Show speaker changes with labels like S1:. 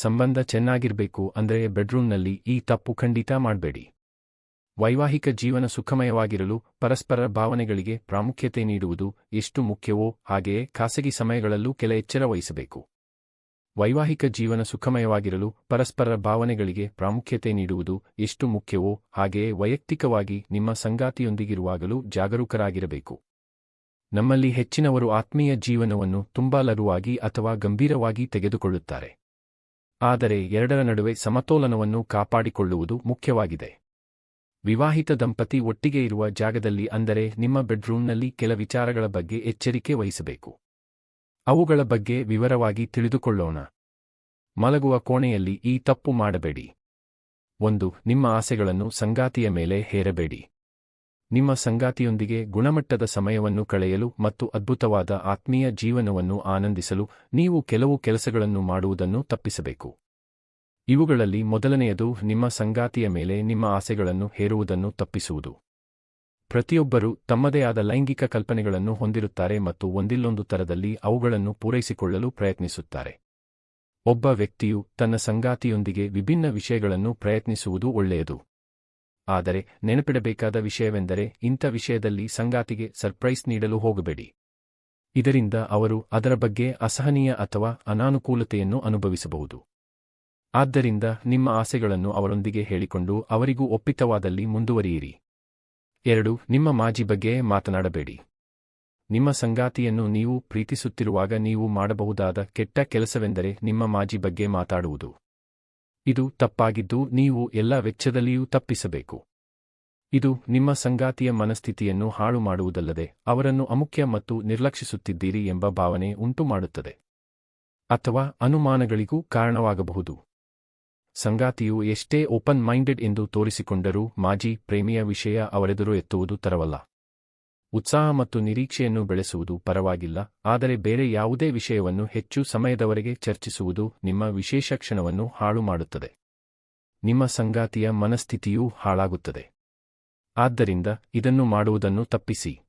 S1: ಸಂಬಂಧ ಚೆನ್ನಾಗಿರಬೇಕು ಅಂದರೆ ಬೆಡ್ರೂಮ್ನಲ್ಲಿ ಈ ತಪ್ಪು ಖಂಡಿತ ಮಾಡಬೇಡಿ. ವೈವಾಹಿಕ ಜೀವನ ಸುಖಮಯವಾಗಿರಲು ಪರಸ್ಪರ ಭಾವನೆಗಳಿಗೆ ಪ್ರಾಮುಖ್ಯತೆ ನೀಡುವುದು ಎಷ್ಟು ಮುಖ್ಯವೋ ಹಾಗೆಯೇ ಖಾಸಗಿ ಸಮಯಗಳಲ್ಲೂ ಕೆಲ ಎಚ್ಚರ ವಹಿಸಬೇಕು. ವೈವಾಹಿಕ ಜೀವನ ಸುಖಮಯವಾಗಿರಲು ಪರಸ್ಪರ ಭಾವನೆಗಳಿಗೆ ಪ್ರಾಮುಖ್ಯತೆ ನೀಡುವುದು ಎಷ್ಟು ಮುಖ್ಯವೋ ಹಾಗೆಯೇ ವೈಯಕ್ತಿಕವಾಗಿ ನಿಮ್ಮ ಸಂಗಾತಿಯೊಂದಿಗಿರುವಾಗಲೂ ಜಾಗರೂಕರಾಗಿರಬೇಕು. ನಮ್ಮಲ್ಲಿ ಹೆಚ್ಚಿನವರು ಆತ್ಮೀಯ ಜೀವನವನ್ನು ತುಂಬಾ ಲಘುವಾಗಿ ಅಥವಾ ಗಂಭೀರವಾಗಿ ತೆಗೆದುಕೊಳ್ಳುತ್ತಾರೆ. ಆದರೆ ಎರಡರ ನಡುವೆ ಸಮತೋಲನವನ್ನು ಕಾಪಾಡಿಕೊಳ್ಳುವುದು ಮುಖ್ಯವಾಗಿದೆ. ವಿವಾಹಿತ ದಂಪತಿ ಒಟ್ಟಿಗೆ ಇರುವ ಜಾಗದಲ್ಲಿ ಅಂದರೆ ನಿಮ್ಮ ಬೆಡ್ರೂಮ್ನಲ್ಲಿ ಕೆಲ ವಿಚಾರಗಳ ಬಗ್ಗೆ ಎಚ್ಚರಿಕೆ ವಹಿಸಬೇಕು. ಅವುಗಳ ಬಗ್ಗೆ ವಿವರವಾಗಿ ತಿಳಿದುಕೊಳ್ಳೋಣ. ಮಲಗುವ ಕೋಣೆಯಲ್ಲಿ ಈ ತಪ್ಪು ಮಾಡಬೇಡಿ. ಒಂದು, ನಿಮ್ಮ ಆಸೆಗಳನ್ನು ಸಂಗಾತಿಯ ಮೇಲೆ ಹೇರಬೇಡಿ. ನಿಮ್ಮ ಸಂಗಾತಿಯೊಂದಿಗೆ ಗುಣಮಟ್ಟದ ಸಮಯವನ್ನು ಕಳೆಯಲು ಮತ್ತು ಅದ್ಭುತವಾದ ಆತ್ಮೀಯ ಜೀವನವನ್ನು ಆನಂದಿಸಲು ನೀವು ಕೆಲವು ಕೆಲಸಗಳನ್ನು ಮಾಡುವುದನ್ನು ತಪ್ಪಿಸಬೇಕು. ಇವುಗಳಲ್ಲಿ ಮೊದಲನೆಯದು ನಿಮ್ಮ ಸಂಗಾತಿಯ ಮೇಲೆ ನಿಮ್ಮ ಆಸೆಗಳನ್ನು ಹೇರುವುದನ್ನು ತಪ್ಪಿಸುವುದು. ಪ್ರತಿಯೊಬ್ಬರೂ ತಮ್ಮದೇ ಆದ ಲೈಂಗಿಕ ಕಲ್ಪನೆಗಳನ್ನು ಹೊಂದಿರುತ್ತಾರೆ ಮತ್ತು ಒಂದಿಲ್ಲೊಂದು ತರದಲ್ಲಿ ಅವುಗಳನ್ನು ಪೂರೈಸಿಕೊಳ್ಳಲು ಪ್ರಯತ್ನಿಸುತ್ತಾರೆ. ಒಬ್ಬ ವ್ಯಕ್ತಿಯು ತನ್ನ ಸಂಗಾತಿಯೊಂದಿಗೆ ವಿಭಿನ್ನ ವಿಷಯಗಳನ್ನು ಪ್ರಯತ್ನಿಸುವುದು ಒಳ್ಳೆಯದು. ಆದರೆ ನೆನಪಿಡಬೇಕಾದ ವಿಷಯವೆಂದರೆ ಇಂಥ ವಿಷಯದಲ್ಲಿ ಸಂಗಾತಿಗೆ ಸರ್ಪ್ರೈಸ್ ನೀಡಲು ಹೋಗಬೇಡಿ. ಇದರಿಂದ ಅವರು ಅದರ ಬಗ್ಗೆ ಅಸಹನೀಯ ಅಥವಾ ಅನಾನುಕೂಲತೆಯನ್ನು ಅನುಭವಿಸಬಹುದು. ಆದ್ದರಿಂದ ನಿಮ್ಮ ಆಸೆಗಳನ್ನು ಅವರೊಂದಿಗೆ ಹೇಳಿಕೊಂಡು ಅವರಿಗೂ ಒಪ್ಪಿತವಾದಲ್ಲಿ ಮುಂದುವರಿಯಿರಿ. ಎರಡು, ನಿಮ್ಮ ಮಾಜಿ ಬಗ್ಗೆ ಮಾತನಾಡಬೇಡಿ. ನಿಮ್ಮ ಸಂಗಾತಿಯನ್ನು ನೀವು ಪ್ರೀತಿಸುತ್ತಿರುವಾಗ ನೀವು ಮಾಡಬಹುದಾದ ಕೆಟ್ಟ ಕೆಲಸವೆಂದರೆ ನಿಮ್ಮ ಮಾಜಿ ಬಗ್ಗೆ ಮಾತಾಡುವುದು. ಇದು ತಪ್ಪಾಗಿದ್ದು ನೀವು ಎಲ್ಲ ವೆಚ್ಚದಲ್ಲಿಯೂ ತಪ್ಪಿಸಬೇಕು. ಇದು ನಿಮ್ಮ ಸಂಗಾತಿಯ ಮನಸ್ಥಿತಿಯನ್ನು ಹಾಳು ಮಾಡುವುದಲ್ಲದೆ ಅವರನ್ನು ಅಮುಖ್ಯ ಮತ್ತು ನಿರ್ಲಕ್ಷಿಸುತ್ತಿದ್ದೀರಿ ಎಂಬ ಭಾವನೆ ಉಂಟುಮಾಡುತ್ತದೆ. ಅಥವಾ ಅನುಮಾನಗಳಿಗೂ ಕಾರಣವಾಗಬಹುದು. ಸಂಗಾತಿಯು ಎಷ್ಟೇ ಓಪನ್ ಮೈಂಡೆಡ್ ಎಂದು ತೋರಿಸಿಕೊಂಡರೂ ಮಾಜಿ ಪ್ರೇಮಿಯ ವಿಷಯ ಅವರೆದುರು ಎತ್ತುವುದು ತರವಲ್ಲ. ಉತ್ಸಾಹ ಮತ್ತು ನಿರೀಕ್ಷೆಯನ್ನು ಬೆಳೆಸುವುದು ಪರವಾಗಿಲ್ಲ, ಆದರೆ ಬೇರೆ ಯಾವುದೇ ವಿಷಯವನ್ನು ಹೆಚ್ಚು ಸಮಯದವರೆಗೆ ಚರ್ಚಿಸುವುದು ನಿಮ್ಮ ವಿಶೇಷ ಕ್ಷಣವನ್ನು ಹಾಳು ಮಾಡುತ್ತದೆ. ನಿಮ್ಮ ಸಂಗಾತಿಯ ಮನಸ್ಥಿತಿಯೂ ಹಾಳಾಗುತ್ತದೆ. ಆದ್ದರಿಂದ ಇದನ್ನು ಮಾಡುವುದನ್ನು ತಪ್ಪಿಸಿ.